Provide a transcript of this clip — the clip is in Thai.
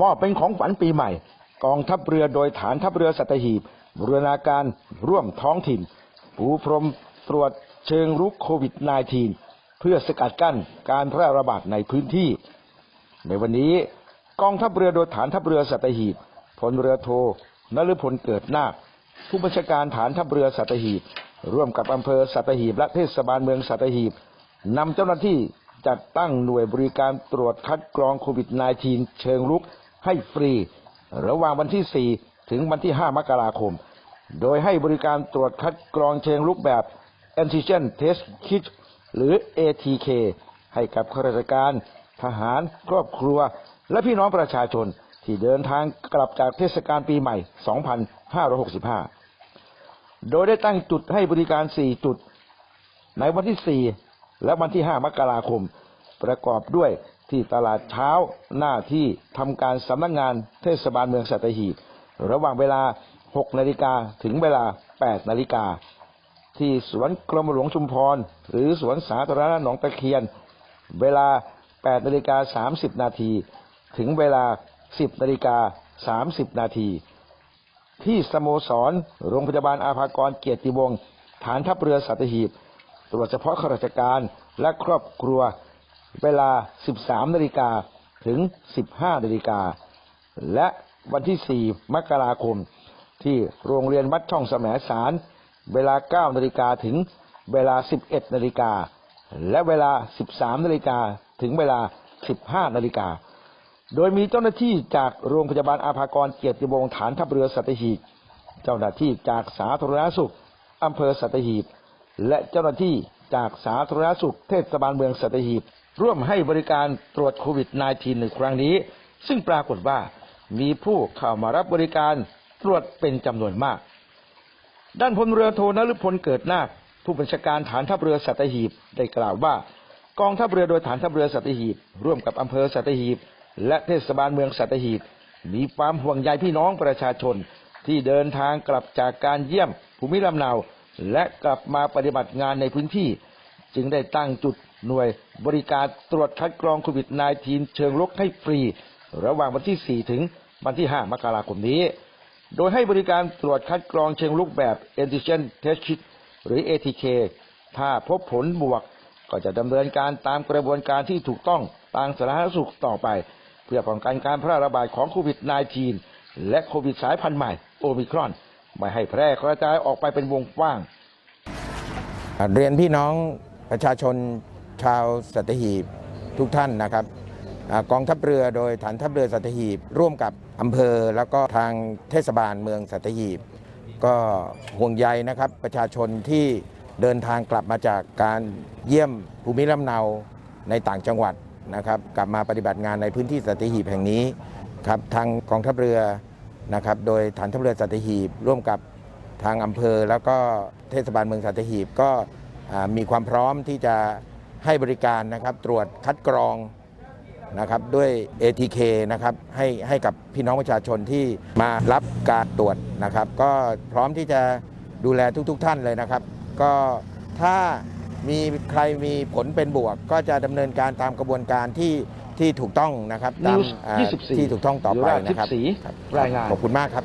มอบเป็นของฝันปีใหม่ กองทัพเรือโดยฐานทัพเรือสัตหีบบูรณาการร่วมท้องถิ่น ปูพรมตรวจเชิงรุกโควิด -19 เพื่อสกัดกั้นการแพร่ระบาดในพื้นที่ ในวันนี้กองทัพเรือโดยฐานทัพเรือสัตหีบพลเรือโทนฤพลเกิดนาคผู้บัญชาการฐานทัพเรือสัตหีบร่วมกับอำเภอสัตหีบและเทศบาลเมืองสัตหีบนำเจ้าหน้าที่จัดตั้งหน่วยบริการตรวจคัดกรองโควิด -19 เชิงรุก ให้ฟรี ระหว่างวันที่ 4 ถึงวันที่ 5 มกราคม โดยให้บริการตรวจคัดกรองเชิงรุกแบบ Antigen Test Kit หรือ ATK ให้กับข้าราชการ ทหาร ครอบครัว และพี่น้องประชาชนที่เดินทางกลับจากเทศกาลปีใหม่ 2565 โดยได้ตั้งจุดให้บริการ 4 จุด ในวันที่ 4 และวันที่ 5 มกราคม ประกอบด้วย ที่ตลาดเช้าหน้าที่ทำการสำนักงานเทศบาลเมืองสัตหีบระหว่างเวลา 6 นาฬิกาถึงเวลา 8 นาฬิกา ที่สวนกรมหลวงชุมพร หรือสวนสาธารณะหนองตะเคียน เวลา 8 นาฬิกา 30 นาที ถึงเวลา 10 นาฬิกา 30 นาที ที่สโมสร โรงพยาบาลอาภากรเกียรติวงศ์ฐานทัพเรือสัตหีบ ตรวจเฉพาะข้าราชการและครอบครัว เวลา 13นาฬิกาถึง 15นาฬิกา และวันที่ 4 มกราคม ที่โรงเรียนวัดช่องแสมสาร เวลา 9นาฬิกาถึงเวลา 11นาฬิกา และเวลา 13นาฬิกาถึงเวลา 15นาฬิกา โดยมีเจ้าหน้าที่จากโรงพยาบาลอาภากรเกียรติวงศ์ฐานทัพเรือสัตหีบ เจ้าหน้าที่จากสาธารณสุขอำเภอสัตหีบ และเจ้าหน้าที่ จากสาธารณสุขเทศบาลเมืองสัตหีบร่วมให้บริการตรวจโควิด -19 ในครั้งนี้ ซึ่งปรากฏว่ามีผู้เข้ามารับบริการตรวจเป็นจำนวนมาก ด้านพลเรือโทนฤพลเกิดนาคผู้บัญชาการฐานทัพเรือสัตหีบได้กล่าวว่ากองทัพเรือโดยฐานทัพเรือสัตหีบ ร่วมกับอำเภอสัตหีบ และเทศบาลเมืองสัตหีบ มีความห่วงใยพี่น้องประชาชนที่เดินทางกลับจากการเยี่ยมภูมิลำเนา และกลับมาปฏิบัติงานในพื้นที่ จึงได้ตั้งจุดหน่วยบริการตรวจคัดกรองโควิด -19 เชิงรุกให้ฟรี ระหว่างวันที่ 4 ถึงวันที่ 5 มกราคมนี้ โดยให้บริการตรวจคัดกรองเชิงลุกแบบ Antigen Test Kit หรือ ATK ถ้าพบผลบวกก็จะดำเนินการตามกระบวนการที่ถูกต้องทางสาธารณสุขต่อไป เพื่อป้องกันการแพร่ระบาดของโควิด -19 และโควิดสายพันธุ์ใหม่โอมิครอน ไม่ให้แพร่กระจายออกไปเป็นวงกว้าง เรียนพี่น้องประชาชนชาวสัตหีบทุกท่านนะครับกองทัพเรือโดยฐานทัพเรือสัตหีบร่วมกับอำเภอ แล้วก็ทางเทศบาลเมืองสัตหีบ ก็ห่วงใยนะครับประชาชนที่เดินทางกลับมาจากการเยี่ยมภูมิลำเนาในต่างจังหวัดนะครับ กลับมาปฏิบัติงานในพื้นที่สัตหีบแห่งนี้ครับทางกองทัพเรือ นะครับโดยฐานทัพเรือสัตหีบร่วมกับทางอำเภอ แล้วก็เทศบาลเมืองสัตหีบก็มีความพร้อมที่จะให้บริการนะครับตรวจคัดกรองนะครับด้วย ATK นะครับให้ให้กับพี่น้องประชาชนที่มารับการตรวจนะครับ ก็พร้อมที่จะดูแลทุกๆทท่านเลยนะครับ ก็ถ้ามีใครมีผลเป็นบวก ก็จะดำเนินการตามกระบวนการที่ ที่ถูกต้องนะครับตาม News อ่า24ที่ถูกต้องต่อไปนะครับหรือว่าครับ14รายงาน ขอบคุณมากครับ